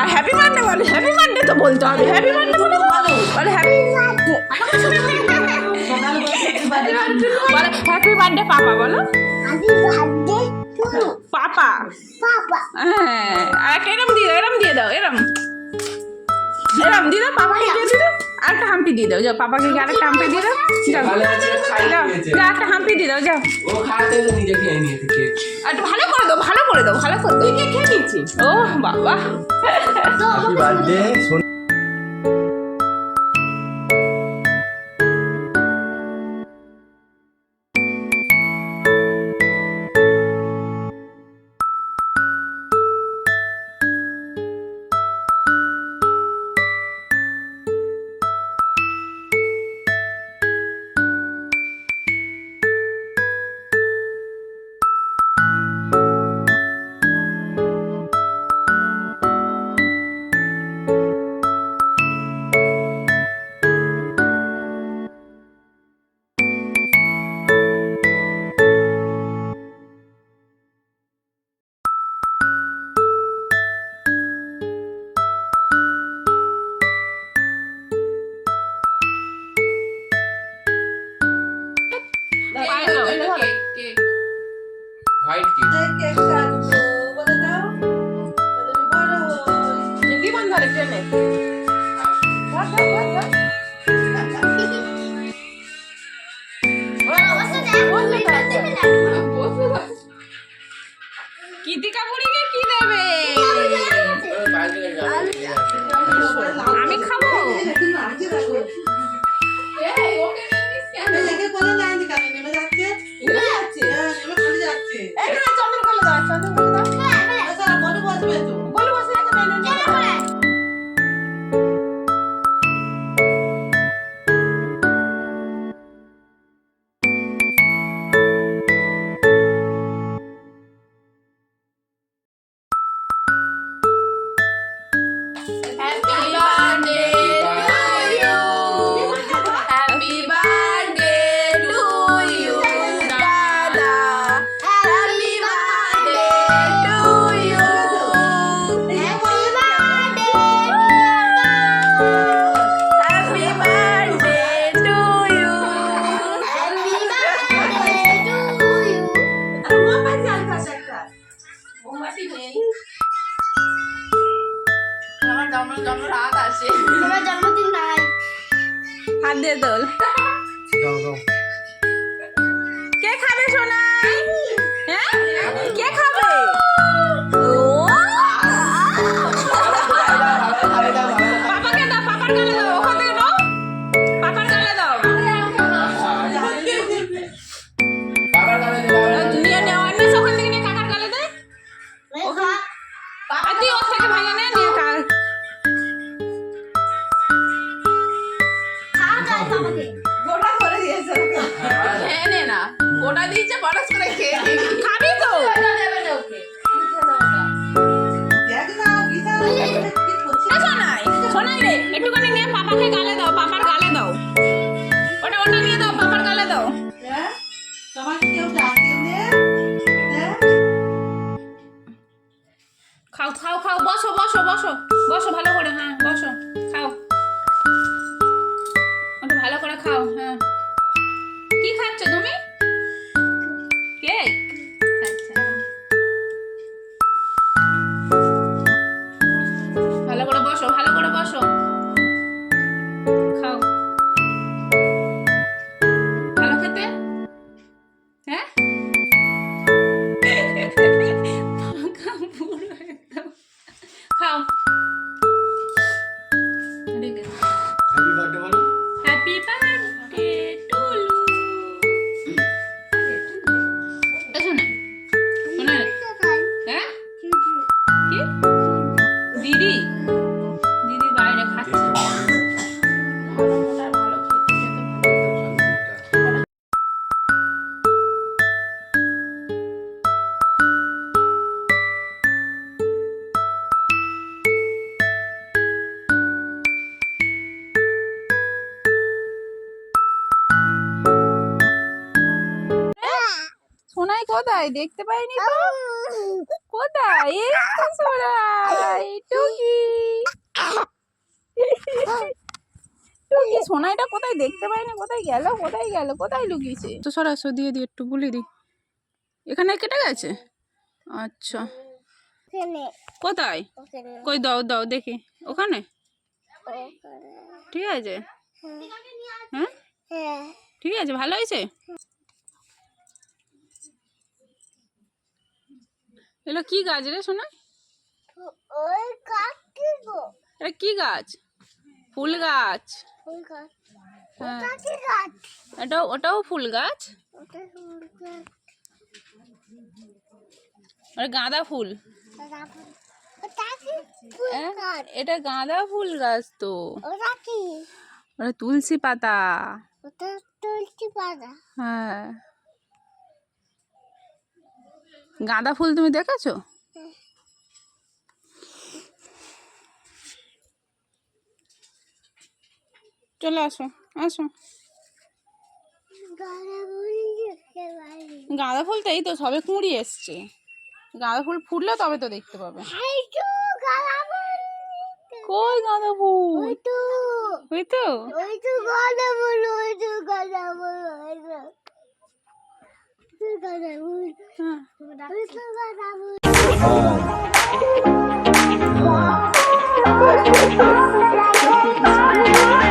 আর happy birthday বলে happy birthday তো বলতে হবে। হ্যাপি বার্থডে বলে বলে। হ্যাপি বলে হ্যাপি বার্থডে পাপা বলো। পাপা। হ্যাঁ আর একটা এরম দিয়ে দাও এরম দিয়ে দাও এরম। এরম দিয়ে দাও পাপাকে দিয়ে দিয়ে দাও। আর একটা হাম্পি দিয়ে দাও যাও পাপাকে গিয়ে আরেকটা হাম্পি দিয়ে দাও যাও। ভালো আছে খাই যাও যাও একটা হাম্পি দিয়ে দাও যাও। ও খাতে নিজে খেয়ে নিয়েছে কেক আর ভালো করে দাও ভালো করে দাও ভালো করে দাও। তুই কে খেয়ে নিচ্ছিস ও বাবা। Happy birthday white cake. জীবন ধরে ট্রেনে জন্ম জন্ম রাত আসে। জন্মদিন নাই। হাত দিয়ে দোল। ওটা দিয়েছে বরস করে খেয়ে খাবি তো। সোনাই রে একটুখানি নিয়ে পাপাকে গালে দাও পাপার গালে দাও। ওটা ওটা নিয়ে দাও পাপার গালে দাও। হ্যাঁ হ্যাঁ? খাও খাও খাও বসো বসো বসো বসো ভালো করে। কোথায়? দেখতে পাইনি তো। কোথায়? এই তো সোনাই টুকি। টুকি সোনাইটা কোথায়? দেখতে পাইনি। কোথায় গেল? কোথায় গেল? কোথায় লুকিয়েছে? তো সরাসরি দিয়ে দিই একটু বলে দিই এখানে কেটে গেছে? আচ্ছা। কোথায়? কই দাও দাও দেখি। ওখানে? ওখানে। ঠিক আছে। হ্যাঁ? হ্যাঁ। ঠিক আছে ভালো হয়েছে? এগুলো কি গাছ রে শোনা ওই কাকি গো? এটা কি গাছ? ফুল গাছ। ওই গাছ। হ্যাঁ। ওটা কি গাছ? এটা ওটাও ফুল গাছ? ওটা ফুল গাছ। আর গাঁদা ফুল। ওটা কি ফুল হ্যাঁ? গাছ? এটা গাঁদা ফুল গাছ তো। ওটা কি? ওটা তুলসী পাতা। ওটা তুলসী পাতা। হ্যাঁ। গাঁদা ফুল তুমি দেখেছ? চলে আসো আসো। গাঁদা ফুল তো এই তো সবে কুঁড়ি এসছে। গাঁদা ফুল ফুটলে তবে তো দেখতে পাবে। কই গাঁদা ফুল? ওই তো। ওই তো? তো গাড়া ওই তো গাড়া বলি Thank you.